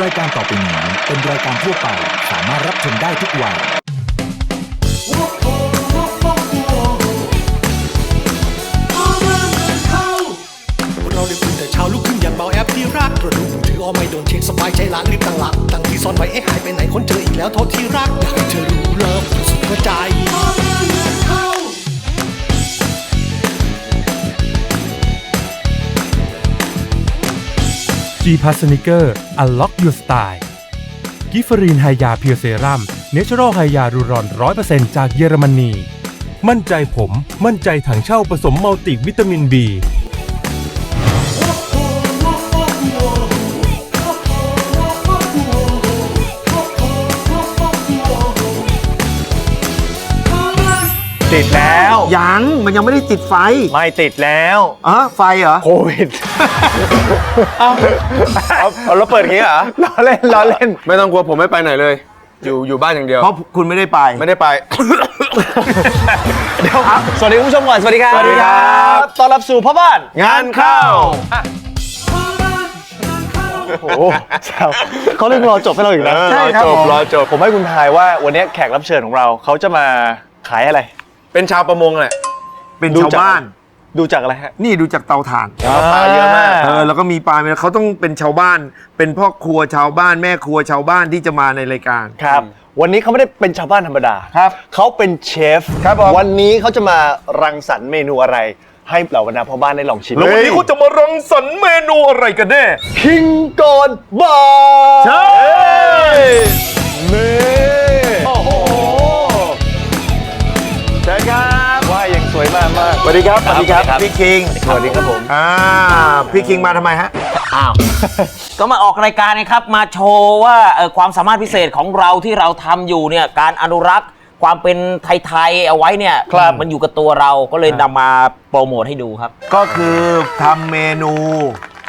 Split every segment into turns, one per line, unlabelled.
รายการต่อไปนี้เป็นรายการทั่วไปสามารถรับชมได้ทุกวัย
เราได้ตื่นแต่เช้าลุกขึ้นย่างเบาแอปที่รักกระดูกมือถือเอาไม่โดนเช็คสบายใจละรีบตั้งหลักตั้งที่ซ่อนไว้เอ๊ะหายไปไหนคนเจออีกแล้วโทษที่รักอยากให้เธอรู้เลิฟสุดหัวใจ
G p a s s n i c e r Unlock Your Style กิฟรีนไฮยาเพียวเซรัมเนเชอรัลไฮยารูรอนร้อยเปอร์เซ็นต์จากเยอรมนี มั่นใจผม มั่นใจถังเช่าผสมมัลติวิตามินบี
ติดแล้ว
ยังมันยังไม่ได้ติดไฟ
ไม่ติดแล้ว
อ๋อไฟเหรอ
โควิดเอาเอาเอาเราเปิดอย่างงี้เหรอล้อเล่นล้อเล่น
ไม่ต้องกลัวผมไม่ไปไหนเลย อยู่อยู่บ้านอย่างเดียว
เพราะคุณไม่ได้ไป
ไม่ได้ไป
เดี๋ยวสวัสดีคุณผู้ชมก่อน สวัสดีครับ
สวัสดีครับ
ต้อนรับสู่พ่อบ้าน
งานเข้า
โอ้โหแซวเขาเรื่องรอจบให้เราอีกนะ
ใช่ครับ
รอจบ
ผม
รอจบ
ผมให้คุณทายว่าวันนี้แขกรับเชิญของเราเขาจะมาขายอะไร
เป็นชาวประมงแหละ
เป็น
ดู
ชาว
จาก
บ้าน
ดูจากอะไรฮะ
นี่ดูจากเตาถ่าน
ปลาเยอะมาก
เออแล้วก็มีปลาเนี่ยเขาต้องเป็นชาวบ้าน เป็นพ่อครัวชาวบ้านแม่ครัวชาวบ้านที่จะมาในรายการ
ครับ วันนี้เขาไม่ได้เป็นชาวบ้านธรรมดา
ครับ
เขาเป็นเชฟ
ครับผม
วันนี้เขาจะมารังสรรค์เมนูอะไร ให้เหล่าบรรดาพ่อบ้านได้ลองชิม
แล้ววันนี้คุณจะมารังสรรค์เมนูอะไรกันแน่
คิงกอนบาร์
ใช่
นี่โส
วัสดีครับ สวัสดีครับ
ครับ
พี่คิง
สวัสดีครับผม
อ่า พี่คิงมาทำไมฮะ
อ้าว ก็มาออกรายการนะครับ มาโชว์ว่าเอ่อความสามารถพิเศษของเราที่เราทำอยู่เนี่ย การอนุรักษ์ความเป็นไทย ๆ เอาไว้เนี่ย
ครับ
มันอยู่กับตัวเราก็เลยนำมาโปรโมทให้ดูครับ
ก็คือทำเมนู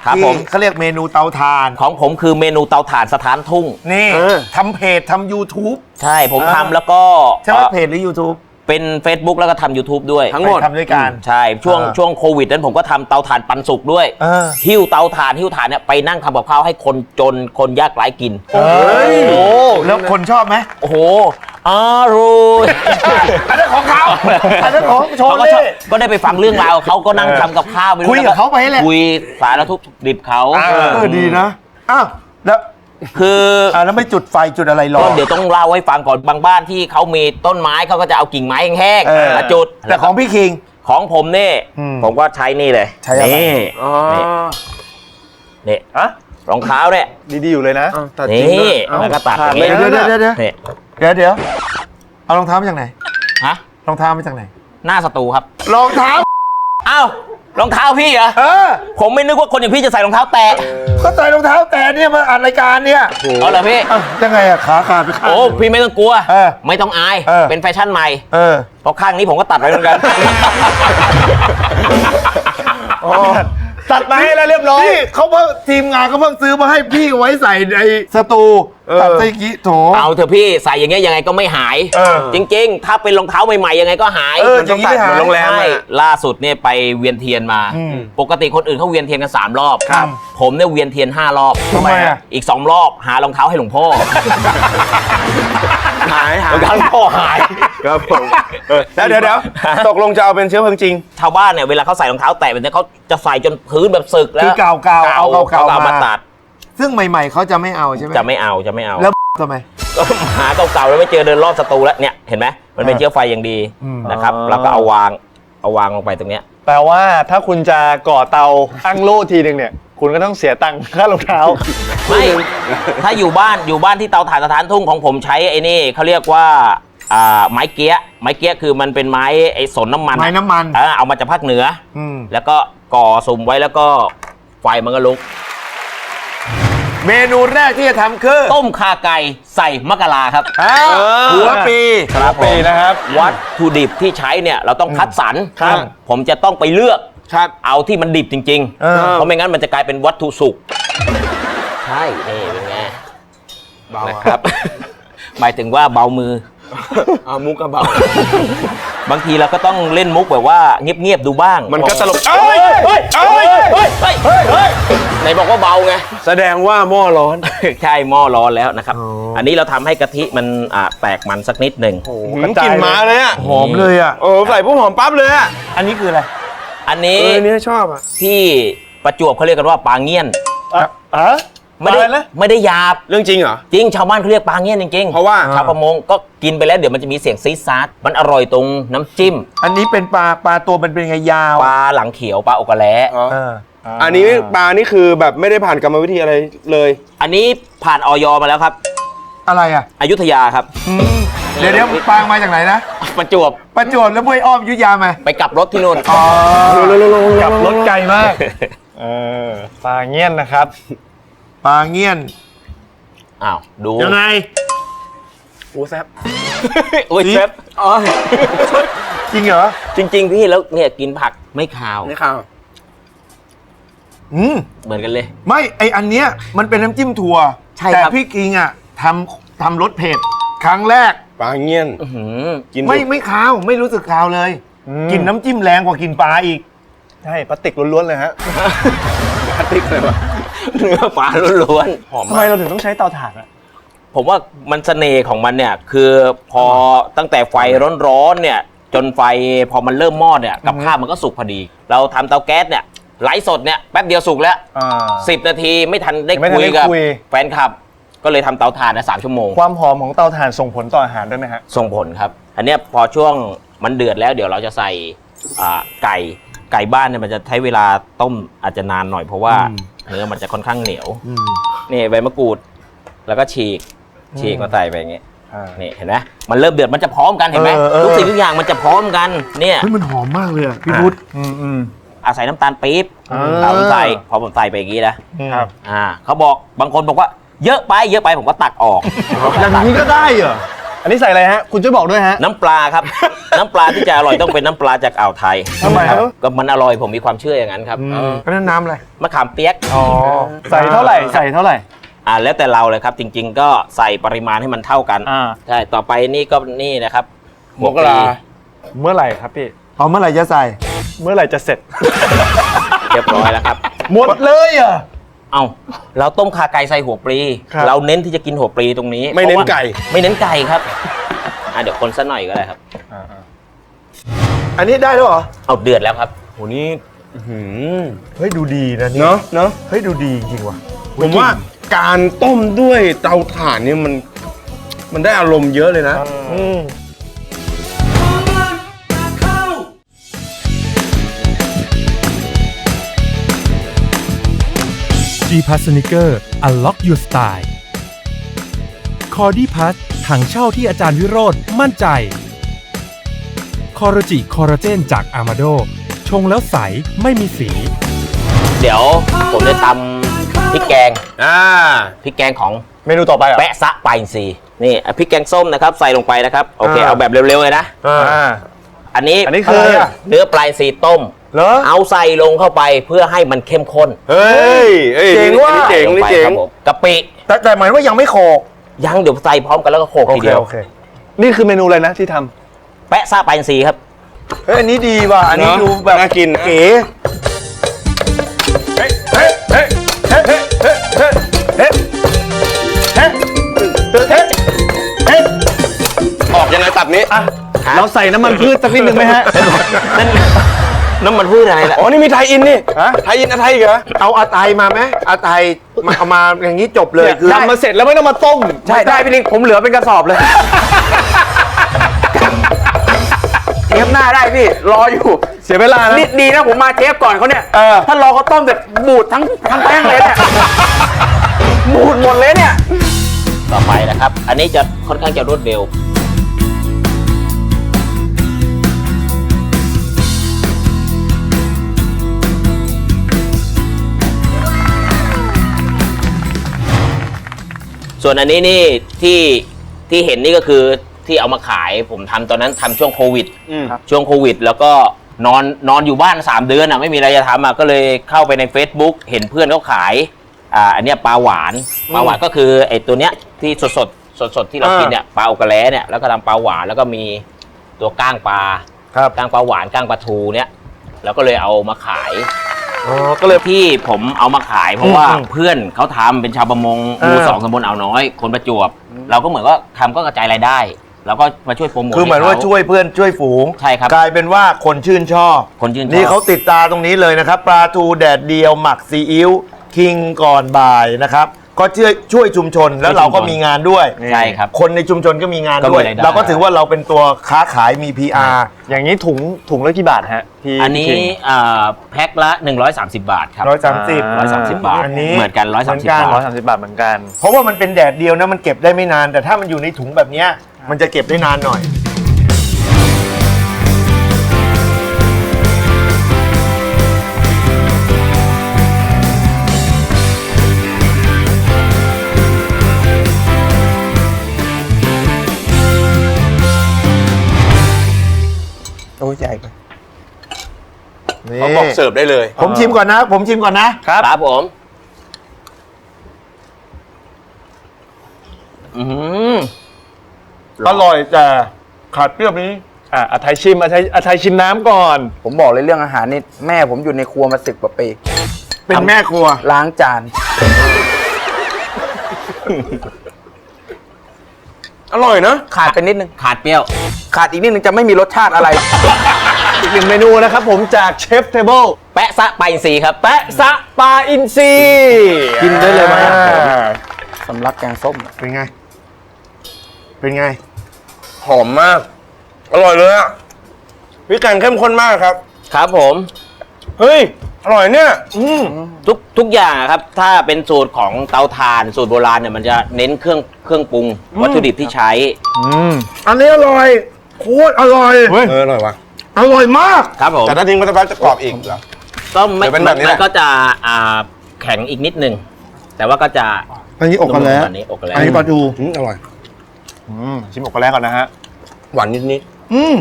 ครับ
ที่
ผม
เขาเรียกเมนูเตาถ่าน
ของผมคือเมนูเตาถ่านสถานทุ่ง
นี่
เออ
ทำเพจทำ YouTube
ใช่ผมทำแล้วก็
ใช่ไหม
เอ่อ
เพจหรือ YouTube
เป็น Facebook แล้วก็ทำ YouTube ด้วย
ทั้งหมด
ไปทำด้วยกัน
ใช่ช่วง
อ่า
ช่วงโควิดนั้นผมก็ทำเตาถ่านปันสุกด้วย
เออ
หิ้วเตาถ่านหิ้วถ่านเนี่ยไปนั่งทำกับข้าวให้คนจนคนยากไร้กิน
เฮ้ย
โอ้
แล้วคนชอบไหม
โอ้โหอร่อย
อันนั้นของเขาอันนั้นของโช
เขา
ว์
ก็
เล่
ชอบก็ได้ไปฟังเรื่องราวเขาก็นั่งทำกับข้าวไปด้ว
คุยกับเขาไปแหละ
คุยสารทุกข์ดิบเขา
เออดีนะ อ้าว แล้ว
คือ
อ่าแล้วไม่จุดไฟจุดอะไรรอ
ก็เดี๋ยวต้องเล่าให้ฟังก่อนบางบ้านที่เขามีต้นไม้เขาก็จะเอากิ่งไม้แห้ง
เออ
ๆมาจุด
แต่ของพี่คิง
ของผมนี่
อืม
ผมก็ใช้นี่เลย
ใช้อะไร
นี่
อ๋อ
นี่
ฮะ
รองเท้าเนี่ย
ดีๆอยู่เลยนะ
อ้าวตัดจริง
นี่
ด้วย
แล้วก็ตัด
ขา
อ
ด
ย่าง
เลย
นี้
เดี๋ยวเดี๋ยวเดี๋ยวเดี๋ยว
นี่
เดี๋ยวเดี๋ยวเอารองเท้ามาจากไหน
ฮะ
รองเท้ามาจากไหน
หน้าสตูครับ
รองเท้า
อ้าว รองเท้าพี่เหรอ
เออ
ผมไม่นึกว่าคนอย่างพี่จะใส่รองเท้าแตะ
ก็ใส่รองเท้าแต่เนี่ยมาอัดรายการเนี่ย
เอาเหรอพี่
อ้าวยังไงอะขาขาดไปข้าง
โอ้พี่ไม่ต้องกลัว
เออ
ไม่ต้องอาย
เออ
เป็นแฟชั่นใหม่
เออ
เพราะข้างนี้ผมก็ตัดไว้เหมือนกัน
ตัดมาให้แล้วเรียบร้อย
นี่เขาเพิ่งทีมงานเขาเพิ่งซื้อมาให้พี่ไว้ใส่ในสตูตัดใส่กี้โถ
เอาเถอะพี่ใส่อย่างเงี้ยยังไงก็ไม่หาย
เออ
จริงๆ ถ้าเป็นรองเท้าใหม่ๆ ยังไงก็หาย
เอออย่างนี้ไม่หาย
เหมือนโรงแรม
ใช่
อะ
ล่าสุดเนี่ยไปเวียนเทียนมา
อืม
ปกติคนอื่นเขาเวียนเทียนกัน 3 รอบ
ครับ
ผมเนี่ยเวียนเทียน 5 รอบ
ทำไมอะ
อีก 2 รอบหารองเท้าให้หลวงพ่อ
หายหาร
องเท้าหลวงพ่อหาย
ครับผมเออแล้วเดี๋ยวเดี๋ยวตกลงจะเอาเป็นเชื้อเพลิงจริง
ชาวบ้านเนี่ยเวลาเขาใส่รองเท้าแตะแบบนี้เขาจะใส่จนพื้นแบบสึกแล้ว
คือเก่าๆเอาเก่าๆ
เอา
มา
มาตัด
ซึ่งใหม่ ๆเขาจะไม่เอาใช่ไหม
จะไม่เอาจะไม่เอา
แล้วทำไม
ก็หาเก่าๆแล้วไม่เจอเดินรอบสตูแล้วเนี่ยเห็นไหมมันเป็น
อ่า
เชื้อไฟอย่างดี
อืม
นะครับ
อ๋อ
แล้วก็เอาวางเอาวางลงไปตรงเนี้ย
แปลว่าถ้าคุณจะก่อเตาอั้งโล่ทีหนึ่งเนี่ย คุณก็ต้องเสียตังค่ารองเท้า
ไม่ ถ้าอยู่บ้านอยู่บ้านที่เตาถ่านสถานทุ่งของผมใช้ไอ้นี่เขาเรียกว่าอ่าไม้เกี้ย ไม้เกี้ยคือมันเป็นไม้ไอ้สนน้ำมัน
ไม้น้ำมัน
เออเอามาจากภาคเหนือ
อืม
แล้วก็ก่อสุมไว้แล้วก็ไฟมันก็ลุก
เมนูแรกที่จะทำคือ
ต้มข่าไก่ใส่มะกะลาครับ
อ้าวหัวปี
ครับปีนะครับ วัตถุดิบที่ใช้เนี่ยเราต้องคัดสรร
ครับ
ผมจะต้องไปเลือก
ครับ
เอาที่มันดิบจริง
เออ
ๆเพราะไม่งั้นมันจะกลายเป็นวัตถุสุกใช่นี่เป็นไง
เบาอะ
นะครับหมายถึงว่าเบามือ
เอามุกกระเบา
เบบางทีเราก็ต้องเล่นมุกแบบว่าเงียบๆดูบ้าง
มันก็ตลกเอ้ยเฮ้ยเอ้ยเฮ้ย
เฮ้ยเฮ้ยเฮ้ยไหนบอกว่าเบาไง
แสดงว่าหม้อร้อน
ใช่หม้อร้อนแล้วนะครับอันนี้เราทำให้กะทิมันอ่าแตกมันสักนิดหนึ่ง
หืมกลิ่นมาเลยอะ
หอมเลยอะ
โอ้ใส่พวกหอมปั๊บเลยอะ
อันนี้คืออะไร
อันนี้
เออเนี่ยชอบอะ
ที่ประจวบเขาเรียกกันว่าปลาเงี้ยน
อะ
ไม่ได้
ปลาอะไรนะ
ไม่ได้หยาบ
เรื่องจริงเหรอ
จริงชาวบ้านเขาเรียกปลาเงี้ยนจริงๆ
เพราะว่า
ชาวประมงก็กินไปแล้วเดี๋ยวมันจะมีเสียงซีดซาร์มันอร่อยตรงน้ำจิ้ม
อันนี้เป็นปลาปลาตัวมันเป็นไงยาว
ปลาหลังเขียวปลาโอกาแล
อ๋อ
เออ
อันนี้ปลานี่คือแบบไม่ได้ผ่านกรรมวิธีอะไรเลย
อันนี้ผ่านออยมาแล้วครับ
อะไรอะ
อยุธยาครับ
เดี๋ยวเดี๋ยวปลามาจากไหนนะ
ประจวบ
ประจวบแล้วห้วยอ้อมอยุธยาไหม
ไปกลับรถที่นู่น
อ๋อ
กับรถไกลมาก เออปลาเงี้ยนนะครับ
ปลาเงี้ยน
อ้าวดู
ยังไง
โอ้แซ่บ
โอ้ยเชฟ
จริงเหรอ
จริง ๆ พี่แล้วเนี่ยกินผักไม่คาว
นี่ข่าว
อืม
เหมือนกันเลย
ไม่ไออันเนี้ยมันเป็นน้ำจิ้มถั่ว
ใช่
แต่
ครับ
พี่กิงอะทำทำรสเผ็ดครั้งแรก
ป ลาเงี้ยน
อื้อหือ
กิน
ไม่ไม่คาวไม่รู้สึกคาวเลย
อืม
กินน้ำจิ้มแรงกว่ากินปลาอีก
ใช่พลาสติกล้วนๆเลยฮะ
พลาสติกเลยวะ
เนื้อปลาล้วนๆหอม
ทำไมเราถึงต้องใช้เตาถ่านอะ
ผมว่ามันเสน่ห์ของมันเนี่ย คือพอตั้งแต่ไฟร้อนๆเนี่ย จนไฟพอมันเริ่มมอดเนี่ยกับข้าวมันก็สุกพอดี เราทำเตาแก๊สเนี่ยไลฟ์สดเนี่ยแป๊บเดียวสุกแล้ว
อ่า
สิบนาทีไม่ทันได้
ไม่ทัน
คุย
ได้
กับ
คุย
แฟนคลับ ก็เลยทำเตาถ่านนะสามชั่วโมง
ความหอมของเตาถ่านส่งผลต่ออาหารด้วยไหมฮะ
ส่งผลครับ อันเนี้ยพอช่วงมันเดือดแล้วเดี๋ยวเราจะใส่อ่าไก่ไก่บ้านเนี่ยมันจะใช้เวลาต้มอาจจะนานหน่อยเพราะว่าเนื้อมันจะค่อนข้างเหนียวนี่ใบมะกรูด แล้วก็ฉีกฉีกมาใส่ไปอย่างเงี้ย
อ่า
นี่เห็นไหมมันเริ่มเดือดมันจะพร้อมกันเห็นไหม
เออเออ
ทุกสิ่งทุกอย่างมันจะพร้อมกันเนี่ย
เฮ้ยมันหอมมากเลยอะพี่พุทธ
อืมอืม
อาศัยน้ำตาลปี๊บ
อ่า
เราใส่พอผมใส่ไปอย่างงี้นะครับ อ่าเขาบอกบางคนบอกว่า เยอะไปเยอะไปผมก็ตักออก
อย่างนี้ก็ได้เหรอ
อันนี้ใส่อะไรฮะ คุณช่วยบอกด้วยฮะ
น้ำปลาครับ น้ำปลาที่จะอร่อยต้องเป็นน้ำปลาจากอ่าวไทย
ทำไมครับ
ก็มันอร่อยผมมีความเชื่ออย่างนั้นครับ
ก็นั่นน้ำอะไร
มะขามเปียก
อ๋อ ใส่เท่าไหร่ ใส่เท่าไหร่
อ่าแล้วแต่เราเลยครับ จริง ๆ ก็ใส่ปริมาณให้มันเท่ากัน
อ่า
ใช่ต่อไปนี่ก็นี่นะครับ
มกรา
เมื่อไหร่ครับพี่
เอาเมื่อไหร่จะใส่
เมื่อไหร่จะเสร็จ
เรียบร้อยแล้วครับ
หมดเลยเหรอะ
เอาเราต้มขาไก่ใส่หัวปลี
ครับ
เราเน้นที่จะกินหัวปลีตรงนี้
ไม่เน้น
พราะว่า
ไก่
ไม่เน้นไก่ครับอะเดี๋ยวคนสักหน่อยก็ได้ครับ
อันนี้ได้แล้วเหรอ
เอาเดือดแล้วครับ
โหนี่
หืม
เฮ้ยดูดีนะนี่
เนาะเนาะ
เฮ้ยดูดีจริงว่ะ
ผมว่าการต้มด้วยเตาถ่านเนี่ยมัน มันได้อารมณ์เยอะเลยนะ
อืม G p a s s n i c e r Unlock Your Style คอดี้พัสถังเช่าที่อาจารย์วิโรธมั่นใจ คอร์จิคอร์เจนจากอามาโด ชงแล้วใสไม่มีสี
เดี๋ยวผมจะตำพริกแกง
อ่า
พริกแกงของ
เมนูต่อไปอะ
แปะซะปลาอินทรีย์นี่อะพริกแกงส้มนะครับ ใส่ลงไปนะครับ โอเค
อ่า
เอาแบบเร็วๆเลยนะ
อ่า
อันนี้
อันนี้คือ
อะไรอะ
เนื้อปลาอินทรีย์ต้ม
เหรอ
เอาใส่ลงเข้าไปเพื่อให้มันเข้มข้น
เฮ้ยเอ้ย
เจ๋งว่ะ
นี่เจ๋ง
ใส่ล
นี่
ไป
เจ๋
ค
ง
รับผมกะปิ
แต่แต่หมายว่ายังไม่โขก
ยังเดี๋ยวใส่พร้อมกันแล้วก็โขก
โอ
ที
เค
เดียว
โอเคนี่คือเมนูอะไรนะที่ท
แปะซะปลาอินทรีย์ครับ
เฮ้ยอันนี้ดีว่ะอันนี้
เนอะ
ดูแบบ
น่ากินนะ
เก๋ำ
เฮ้ยเฮ้ยเฮ้ยเฮ้ยเฮ้ยเฮ้ยเฮ้ยเฮ้ยเฮ้ยเฮ้ยเฮ้ย
ออกยังไงตับนี้
อะเราใส่น้ำมันพืชสักนิดนึงไหมฮะ
นั่น น้ำมันพืชอะไรล่ะ
อ๋อ นี่มีไทยอินนี่
ฮะ
ไทยอินอะไทยอีกเหรอ
เอาอาไตมาไหมอาไตมาเอามาอย่างนี้จบเลยคือ
ทำมาเสร็จแล้วไม่ต้องมาต้ม
ใช่ได้พี่ลิงผมเหลือเป็นกระสอบเลย
เทปหน้าได้พี่ รออยู่
เสียเวลานะ
นี่ดีนะผมมาเทปก่อนเขาเนี่ย
เออ
ถ้ารอเขาต้มเสร็จบูดทั้งทั้งแป้งเลยเนี่ย บูดหมดเลยเนี่ย
ต่อไปนะครับ อันนี้จะค่อนข้างจะรวดเร็ว ส่วนอันนี้นี่ที่ที่เห็นนี่ก็คือที่เอามาขายผมทำตอนนั้นทำช่วงโควิดช่วงโควิด แล้วก็นอนนอนอยู่บ้าน 3 เดือนอะไม่มีอะไรจะทำอะก็เลยเข้าไปใน Facebook เห็นเพื่อนเขาขายอ่าอันเนี้ยปลาหวานปลาหวานก็คือไอ้ตัวเนี้ยที่สดสดสดสดๆที่เรา
อ่า กิ
กินเนี่ยปลาโอกาแลเนี่ยแล้วก็ทำปลาหวานแล้วก็มีตัวก้างปลา
ครับ
ก้างปลาหวานก้างปลาทูเนี่ยแล้วก็เลยเอามาขาย
อ๋อก็เลย
ที่ผมเอามาขายเพราะว่า
อืม
เพื่อนเขาทำเป็นชาวประมงห
เออ
มู่สองตำบลอ่าวน้อย คนประจวบ เราก็เหมือนว่าทำก็กระจายรายได้เราก็มาช่วยโปรโมท
คือเหมือน
ใข
ว่าช่วยเพื่อนช่วยฝูง
ใช่ครับ
กลายเป็นว่าคนชื่นชอบ
คนชื่นชอบ
นี่เขาติดตาตรงนี้เลยนะครับปลาทูแดดเดียวหมักซีอิ๊วคิงก่อนบ่ายนะครับ ก็ช่วยช่วยชุมชนแล้วเราก็มีงานด้วย
ใช่ครับ
คนในชุมชนก็มีงาน
ก็มี
ด้วย
รายได้
เราก็ถือว่าเราเป็นตัวค้าขายมี PR
อย่างนี้ถุงถุงละกี่บาทฮะพี่
อันนี้
พี่คิง
อ่าแพ็คละ 130 บาทครับ
ร้อยสามสิบ
อ่า
130บาท
อันนี้
เหมือนกัน
เหมือน
130
กัน
บา
ร้อ
ท
ยสามสิบบาทเหมือนกัน
เพราะว่ามันเป็นแดดเดียวนะมันเก็บได้ไม่นาน แต่ถ้ามันอยู่ในถุงแบบเนี้ยมันจะเก็บได้นานหน่อย
เขาบอกเสิร์ฟได้เลย
ผมชิมก่อนนะ ผมชิมก่อนนะ
ครับครับผม อืม
อร่อยแต่ขาดเปรี้ยวนี้
อะอาไทยชิมอาไทยอาไทยชิมน้ำก่อน
ผมบอกเลยเรื่องอาหารนี่แม่ผมอยู่ในครัวมาสิบกว่าปี
เป็นแม่ครัว
ล้างจาน
อร่อยนะ
ขาดไปนิดนึง
ขาดเปรี้ยว
ขาดอีกนิดนึงจะไม่มีรสชาติอะไร
อีกหนึ่งเมนูนะครับผมจากเชฟเทเบิล
แปะซะไปลาอินทรีย์ครับ
แปะซะปลาอินทรี
กินได้เลยไหม
อ่า
สำลักแกงส้ม
เป็นไง เป็นไง
หอมมาก อร่อยเลยอะวิการเข้มข้นมากครับ
ครับผม
เฮ้ย อร่อยเนี่ย อืม
ทุกทุกอย่างอะครับ ถ้าเป็นสูตรของเตาถ่านสูตรโบราณเนี่ยมันจะเน้นเครื่องเครื่องปรุงวัตถุดิบที่ใช้
อันนี้อร่อย โคตรอร่อย
เอออร่อยวะ
อร่อยมาก
ครับผม
แต่ถ้าทิ้งไว้สักพักจะกรอบอีกเหรอ
ก็ไม่
เดี๋ยวเป็นแบบนี้แหละ
มันก็จะอ่าแข็งอีกนิดนึง แต่ว่าก็จะ
อันนี้อกกันแล้ว
อันนี้อกกันแล้ว
อันนี้ปลาทู
อืมอร่อย
อืมชิมอกกันแรกก่อนนะฮะ
หวานนิด
อืม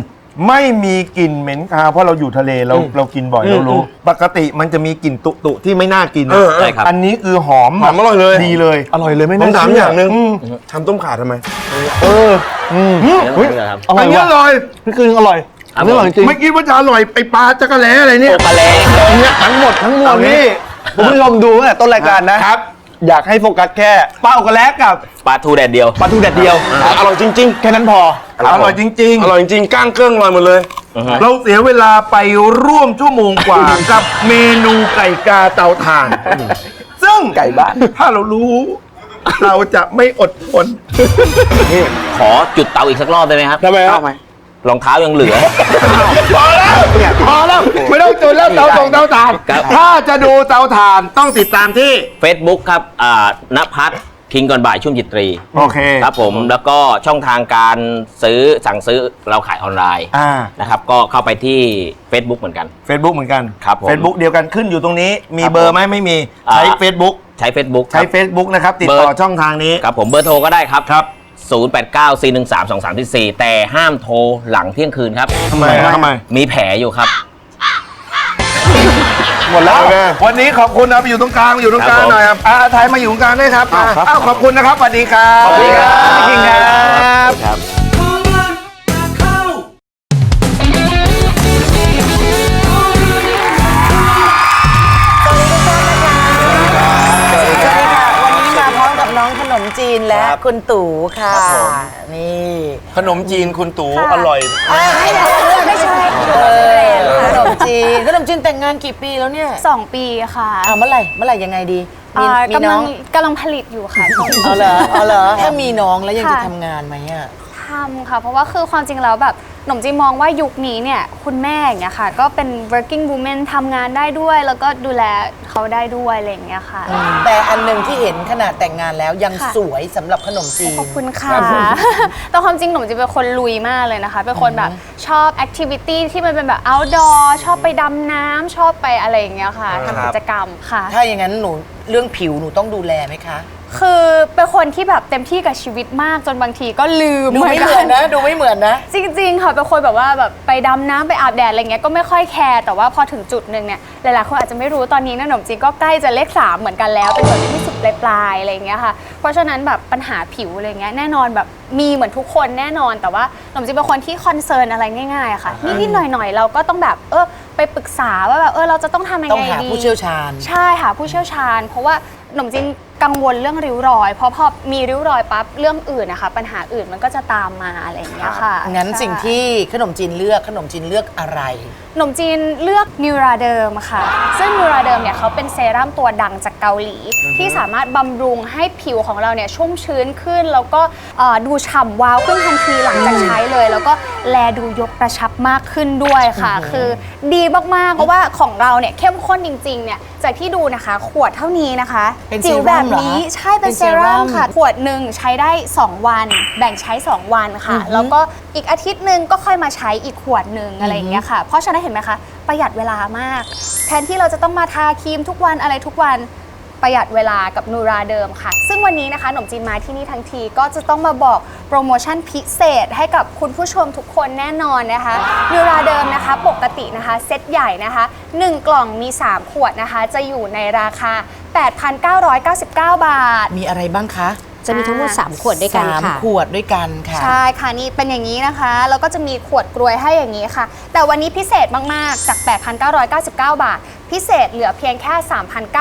ไม่มีกลิ่นเหม็นคาวเพราะเราอยู่ทะเลเราเรากินบ่อยเรารู้ ปกติมันจะมีกลิ่นตุตุๆที่ไม่น่ากิน
เออเออ
ใช่ครับ
อันนี้คือหอม
หอมอร่อยเลย
ดีเลย
อร่อยเลยไม่
ผม
น่า
ถาม
เชื่
อย่างหนึ่ง
อืม
ทำต้มข่าทำไม
เอออืม
เฮ้ยครับ
อร่
อั
อนย
นี้
ว่ะ
อร่อย
พี่คืออร่อย
ครับ
อันนี้อร่อยจริง
ไม่คิดว่าจะอร่อยไปปลาจักระแล้อะไรเนี่ย
โอกมาแล้ว
เนี่ยทั้งหมดทั้งมวล
เอานี่
นี่คุณผู้ชมดูตั้งแต่ต้นรายการนะครับ อยากให้โฟกัสแค่ปลาอกกันแรกกับ
ปลาทูแดดเดียว
ปลาทูแดดเดียว
อร่อยจริง
แค่นั้นพอ
อร่อยจริง
ๆอร่อยจริงๆก้างเครื่องอร่อยหมดเลย
ๆเราเสียเวลาไปร่วมชั่วโมงกว่ากับเมนูไก่กาเตาถ่าน ซึ่ง
ไก่บ้าน
ถ้าเรารู้เราจะไม่อดทน
ขอจุดเตาอีกสักรอบได้ไหมครับ
ทำไมครั
เอา
บ
ไหม
รองเท้ายังเหลือ
พอแล้วพอแล้วไม่ต้องจุดแล้วเตาตรงเตาถ่าน
ครับ
ถ้าจะดูเตาถ่านต้องติดตามที่
Facebook ครับอ่านภัทรคิงก่อนบ่ายชุ่มจิตรี
โอเค
ครับผมแล้วก็ช่องทางการซื้อสั่งซื้อเราขายออนไลน์
อ่า
นะครับ ก็เข้าไปที่ Facebook เหมือนกัน
Facebook เหมือนกัน
ครับผม
Facebook เดียวกันขึ้นอยู่ตรงนี้ มี
ครับ
เบอร์ไหมไม่มี
อ่า
ใช้ Facebook
ใช้ Facebook ค
ใช้
รับ
Facebook นะครับ ติด
เบอร์
ต่อช่องทางนี้
ครับผมเบอร์โทรก็ได้ครับ
ครับ
0894132344 แต่ห้ามโทรหลังเที่ยงคืนครับ
ทำไมทำไม
มีแผลอยู่ครับ
หมดแล้ววันนี้ขอบคุณนะไปอยู่ตรงกลางอยู่ตรงกลาง
ครับผม
หน่อยครับอ่าไทยมาอยู่ตรงกลางด้วยครับอ่าอ้าวขอบคุณนะครับสวัสดีครับ
สวัสดีครับ
พี่คิงครับ
ครับ
นมจีนและคุณตู่ค่ะนี่
ขนมจีนคุณตู่อร่อย
อ่าไม่ใช่ไม่ใช่เออขนมจีนขนมจีนแต่งงานกี่ปีแล้วเนี่ย
สองปีค่ะ
อ่าเมื่อไหร่เมื่อไหร่ยังไงดีมี
อ่า
มี
กำ
น้
ลั
องง
กำลังผลิตอยู่ค่ะ
เอาเหรอเอาเหรอถ้ามีน้องแล้วยังจะ
ค่ะ
ทำงานไหมอะ
ทำค่ะ เพราะว่าคือความจริงแล้วแบบ หนมจีนมองว่ายุคนี้เนี่ยคุณแม่อย่างเงี้ยค่ะ ก็เป็น working woman ทำงานได้ด้วย แล้วก็ดูแลเขาได้ด้วยอะไรอย่างเงี้ยค่ะ
แต่อันหนึ่งที่เห็นขนาดแต่งงานแล้วยัง
ค่ะ
สวยสำหรับขนมจีน
ขอบคุณค่ะ แต่ความจริงหนมจีนเป็นคนลุยมากเลยนะคะ เป็นคนแบบชอบ activity ที่มันเป็นแบบ outdoor ชอบไปดำน้ำชอบไปอะไรอย่างเงี้ยค่ะทำกิจกรรมค่ะ
ถ้าอย่างนั้นหนูเรื่องผิวหนูต้องดูแลไหมคะ
คือเป็นคนที่แบบเต็มที่กับชีวิตมากจนบางทีก็ลืม
ดูไม่เหมือนนะ ดูไม่เหมือนนะ
จริง ๆ ค่ะเป็นคนแบบว่าแบบไปดำน้ำไปอาบแดดอะไรเงี้ยก็ไม่ค่อยแคร์แต่ว่าพอถึงจุดหนึ่งเนี่ยหลายๆคนอาจจะไม่รู้ตอนนี้นะขนมจีนก็ใกล้จะเลขสามเหมือนกันแล้วเป็นแบบที่สุดปลายๆอะไรเงี้ยค่ะ เพราะฉะนั้นแบบปัญหาผิวอะไรเงี้ยแน่นอนแบบมีเหมือนทุกคนแน่นอนแต่ว่าขนมจีนเป็นคนที่คอนเซิร์นอะไรง่ายๆอะค่ะนิดๆหน่อยๆเราก็ต้องแบบเออไปปรึกษาว่าแบบเออเราจะต้องทำยัง
ต้อง
ไง
หา
ดี
ผู้เชี่ยวชาญ
ใช่ค่ะผู้เชี่ยวชาญ เพราะว่าขนมจีน กังวลเรื่องริ้วรอย เพราะพอมีริ้วรอยปั๊บเรื่องอื่นนะคะ ปัญหาอื่นมันก็จะตามมาอะไรอย่างเงี้ยค่ะ
งั้น
ใช่
สิ่งที่ขนมจีนเลือกขนมจีนเลือกอะไร
ขนมจีนเลือกนิวราเดิมค่ะ ซึ่งนิวราเดิมเนี่ยเขาเป็นเซรั่มตัวดังจากเกาหลี ที่สามารถบำรุงให้ผิวของเราเนี่ยชุ่มชื้นขึ้น แล้วก็เอ่อดูฉ่ำวาวขึ้นทันทีหลังจากใช้เลย แล้วก็แลดูยกกระชับมากขึ้นด้วยค่ะ คือดีมากๆเพราะว่าของเราเนี่ยเข้มข้นจริงๆเนี่ยจากที่ดูนะคะ ขวดเท่านี้นะคะ
เป็น
จิ๋ว
เซ
แบ
รั่
บ
มเหรอ
นี้
คะ
ใช่เป็น
เป็น
เซ
เซรั่
รั่ม
ม
ค่ะ ขวดหนึ่งใช้ได้ 2 วัน แบ่งใช้ 2 วันค่ะ แล้วก็อีกอาทิตย์หนึ่งก็ค่อยมาใช้อีกขวดหนึ่งอะไรอย่างเงี้ยค่ะ เพราะฉะนั้นเห็นไหมคะ ประหยัดเวลามาก แทนที่เราจะต้องมาทาครีมทุกวันอะไรทุกวันประหยัดเวลากับนูราเดิมค่ะ ซึ่งวันนี้นะคะ หนมจีนมาที่นี่ทั้งทีก็จะต้องมาบอกโปรโมชั่นพิเศษให้กับคุณผู้ชมทุกคนแน่นอนนะคะนูราเดิมนะคะ ปกตินะคะ เซตใหญ่นะคะ 1 กล่องมี 3 ขวดนะคะ จะอยู่ในราคา 8,999 บาท
มีอะไรบ้างคะ
จะมีทั้งหมด 3 ขวดด้วยกัน
สาม
ค่ะ
ขวดด้วยกันค่ะ
ใช่ค่ะนี่เป็นอย่างนี้นะคะ แล้วก็จะมีขวดกลวยให้อย่างนี้ค่ะ แต่วันนี้พิเศษมาก ๆ จาก 8,999 บาท พิเศษเหลือเพียงแค่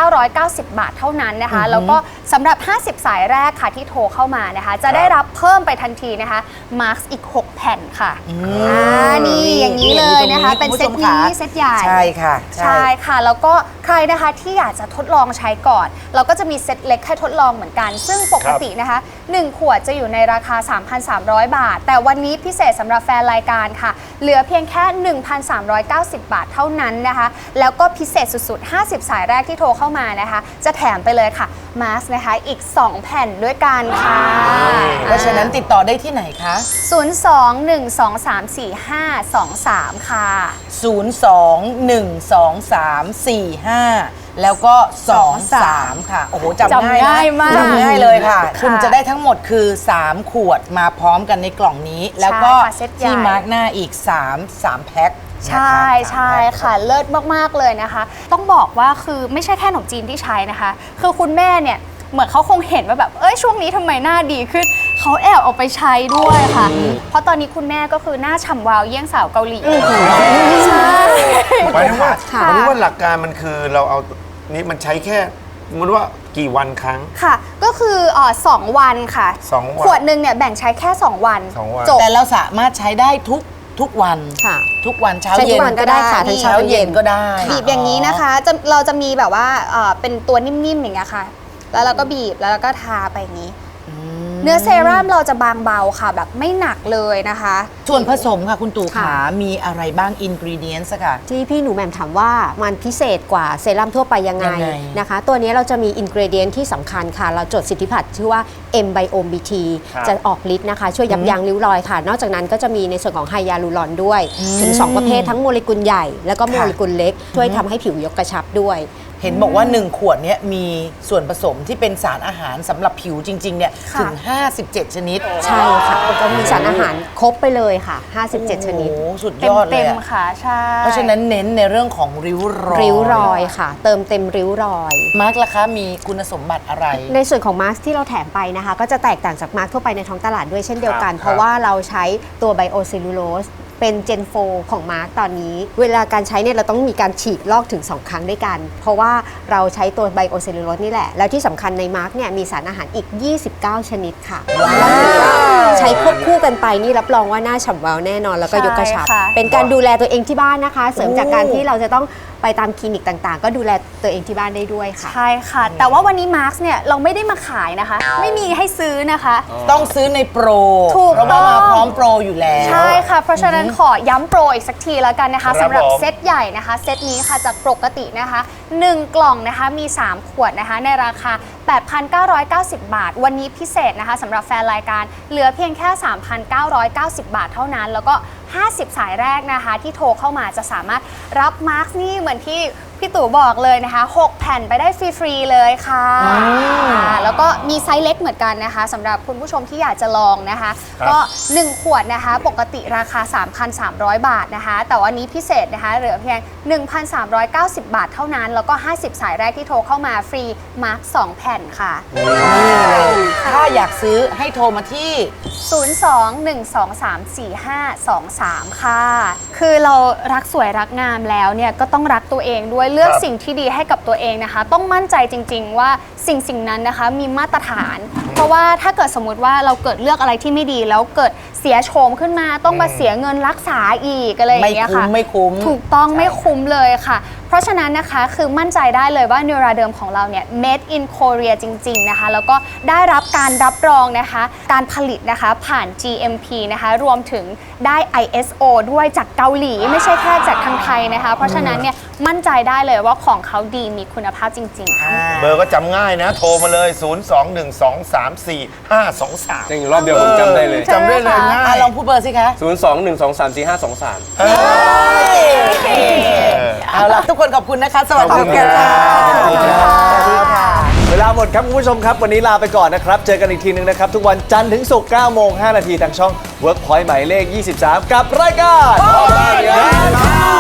3,990 บาทเท่านั้นนะคะ แล้วก็สำหรับ 50 สายแรกค่ะที่โทรเข้ามานะคะ จะได้รับเพิ่มไปทันทีนะคะมาร์กอีก 6 แผ่นค่ะอ่านี่อย่างนี้เลยนะคะ
นี่
เป็น
คุณ
เซ
ผู้
ต
ชม
นี้
ค่ะ
เซตใหญ่
ใช่ค่ะ
ใช่ค่ะ แล้วก็ใครนะคะที่อยากจะทดลองใช้ก่อน เราก็จะมีเซตเล็กให้ทดลองเหมือนกัน ซึ่งปกตินะคะ 1 ขวดจะอยู่ในราคา 3,300 บาท แต่วันนี้พิเศษสำหรับแฟนรายการค่ะ เหลือเพียงแค่ 1,390 บาทเท่านั้นนะคะ แล้วก็พิเศษสุดๆ 50 สายแรกที่โทรเข้ามานะคะ จะแถมไปเลยค่ะมาสนะคะอีก 2 แผ่นด้วยกันค่ะ
เพราะฉะนั้นติดต่อได้ที่ไหนคะ
02-123-4523 ค่ะ
02-123-45 แล้วก็ 23 ค่ะ โอ้โหจำ
จำ
ง่ายนะ
ง่ายมาก
จำง่ายเลยค่ะ
ค่ะ
คุณจะได้ทั้งหมดคือ 3 ขวดมาพร้อมกันในกล่องนี้ แล้วก็
ค่ะเซ็ตใหญ่
ที่มาร์กหน้าอีก 3 3 แพ็ค
ใช่ใช่ค่ะเลิศมากๆเลยนะคะ ต้องบอกว่าคือไม่ใช่แค่ขนมจีนที่ใช้นะคะ คือคุณแม่เนี่ยเหมือนเขาคงเห็นว่าแบบ เอ้ยช่วงนี้ทำไมหน้าดีขึ้น เขาแอบเอาไปใช้ด้วยค่ะ เพราะตอนนี้คุณแม่ก็คือหน้าฉ่ำวาวเยี่ยงสาวเกาหลีใช่
หมายถึงว่า
ค่ะ
หมายถึงว่าหลักการมันคือเราเอานี่มันใช้แค่สมมติว่ากี่วันครั้ง
ค่ะ ก็คือเอ่อสองวันค่ะ
สองวัน
ขวดหนึ่งเนี่ยแบ่งใช้แค่ 2 วัน
สองวัน
จบ
แต่เราสามารถใช้ได้ทุก ทุกวัน
ค่ะ
ทุกวันเช้า
ใช้ทุ
เย็
ก
น
วันก็ได้ค่ะทั้งเช้า
เช้าเย็น
เย็น
ก็ได้
บีบอย่างนี้นะคะจะเราจะมีแบบว่าเอ่อเป็นตัวนิ่มๆอย่างเงี้ยค่ะ แล้วเราก็บีบแล้วเราก็ทาไปอย่างนี้ เนื้อเซรั่มเราจะบางเบาค่ะ แบบไม่หนักเลยนะคะ
ส่วนผสมค่ะคุณตู่ขา
ค่ะ
มีอะไรบ้างอินกรีเดียนส์ค่ะ
ที่พี่หนูแหม่มถามว่ามันพิเศษกว่าเซรั่มทั่วไปยังไง
ยังไง
นะคะ ตัวนี้เราจะมีอินกรเดียนที่สำคัญค่ะ เราจดสิทธิบัตรชื่อว่า M Biome BT จะออกฤทธิ์นะคะ ช่วยยับยั้งริ้วรอยค่ะ นอกจากนั้นก็จะมีในส่วนของไฮยาลูรอนด้วย ถึง 2 ประเภททั้งโมเลกุลใหญ่ แล้วก็โมเลกุลเล็ก ช่วยทำให้ผิวยกกระชับด้วย
เห็นบอกว่า 1 ขวดเนี้ยมีส่วนผสมที่เป็นสารอาหารสำหรับผิวจริง ๆ เนี่ย
ค่ะ
ถึง 57 ชนิด
ใช่ค่ะก็มีสารอาหารครบไปเลยค่ะ 57 ชนิด
โอ้โหสุด
เต็
ย
ม
อดเล
เต็
ย
ม
อะ
ๆค่ะใช่
เพราะฉะนั้นเน้นในเรื่องของริ้วรอย
ริ้วรอยค่ะ เติมเต็มริ้วรอย
มาร์กล่ะคะมีคุณสมบัติอะไร
ในส่วนของมาร์กที่เราแถมไปนะคะ ก็จะแตกต่างจากมาร์กทั่วไปในท้องตลาดด้วยเช่นเดียวกันเพราะว่าเราใช้ตัวไบโอเซลลูโลส เป็นเจนโฟของมาร์กตอนนี้ เวลาการใช้เนี่ยเราต้องมีการฉีดลอกถึง 2 ครั้งด้วยกัน เพราะว่าเราใช้ตัวไบโอเซลลูโลสนี่แหละ แล้วที่สำคัญในมาร์กเนี่ยมีสารอาหารอีก 29 ชนิดค่ะแล้วถือว่าใช้ควบคู่กันไปนี่รับรองว่าหน้าฉ่ำวาวแน่นอนแล้วก็ยกกระชับ
ใช่ค่ะ
เป็นการดูแลตัวเองที่บ้านนะคะ เสริมจากการที่เราจะต้อง ไปตามคลินิกต่างๆ ก็ดูแลตัวเองที่บ้านได้ด้วยค่ะ
ใช่ค่ะ แต่ว่าวันนี้มาร์กเนี่ยเราไม่ได้มาขายนะคะ ไม่มีให้ซื้อนะคะ
ต้องซื้อในโปร
ถูก
เพราะว่ามา
ต้อง
พร้อมโปรอยู่แล้ว
ใช่ค่ะ เพราะฉะนั้นขอย้ำโปรอีกสักทีแล้วกันนะคะ
ครับ
สำหรับ
ผม
เซตใหญ่นะคะ เซตนี้ค่ะจากปกตินะคะ 1 กล่องนะคะมี 3 ขวดนะคะ ในราคา8,990 บาท วันนี้พิเศษนะคะสำหรับแฟนรายการเหลือเพียงแค่ 3,990 บาทเท่านั้น แล้วก็ 50 สายแรกนะคะ ที่โทรเข้ามาจะสามารถรับมาร์กนี่เหมือนที่ พี่ตู่บอกเลยนะคะ 6 แผ่นไปได้ฟรีๆเลยค่ะอ่าแล้วก็มีไซส์เล็กเหมือนกันนะคะสำหรับคุณผู้ชมที่อยากจะลองนะคะก็ 1 ขวดนะคะ ปกติราคา 3,300 บาทนะคะ แต่วันนี้พิเศษนะคะเหลือเพียง 1,390 บาทเท่านั้น แล้วก็ 50 สายแรกที่โทรเข้ามาฟรีมาร์ค2แผ่นค่ะ
ถ้าอยากซื้อให้โทรมาที่
02-123-4523 ค่ะ คือเรารักสวยรักงามแล้วเนี่ย ก็ต้องรักตัวเองด้วยเลือก
ครับ
สิ่งที่ดีให้กับตัวเองนะคะ ต้องมั่นใจจริง ๆ ว่าสิ่งสิ่งนั้นนะคะมีมาตรฐาน เพราะว่าถ้าเกิดสมมติว่าเราเกิดเลือกอะไรที่ไม่ดี แล้วเกิดเสียโฉมขึ้นมา ต้องมาเสียเงินรักษาอีกอะไรอย่างเงี้ยค่ะ
ไม่คุ้มไม่คุ้ม
ถูกต้องไม่คุ้มเลยค่ะ เพราะฉะนั้นนะคะคือมั่นใจได้เลยว่า n e u r a d e r m ของเราเนี่ย made in Korea จริง ๆ นะคะ แล้วก็ได้รับการรับรองนะคะ การผลิตนะคะผ่าน GMP นะคะ รวมถึงได้ ISO ด้วยจากเกาหลี ไม่ใช่แค่จากทางไทยนะคะ เพราะฉะนั้นเนี่ย มั่นใจได้เลยว่าของเขาดีมีคุณภาพจริงๆค่ะ
เบอร์ก็จำง่ายนะ โทรมาเลย 021234523
จริงรอบเดียวผมจำได้เลย
จำได้เลยง่า
อะ
ย
ลองพูดเบอร์สิคะ
0 2 1 2 3 4 5 2 3
เอาล่ะ ทุกคนขอบคุณนะคะ สวัสดี
ขอบคุณครั
ค่ะ
บ
สวัสดีค่ะสวัสดีค่ะ
เวลาหมดครับคุณผู้ชมครับ วันนี้ลาไปก่อนนะครับ เจอกันอีกทีหนึงนะครับ ทุกวันจันทร์ถึงศุกร์9โมง 5 นาทีทางช่อง Workpoint หมายเลข 23 กับรายการ
พ่อบ้านงานเข้า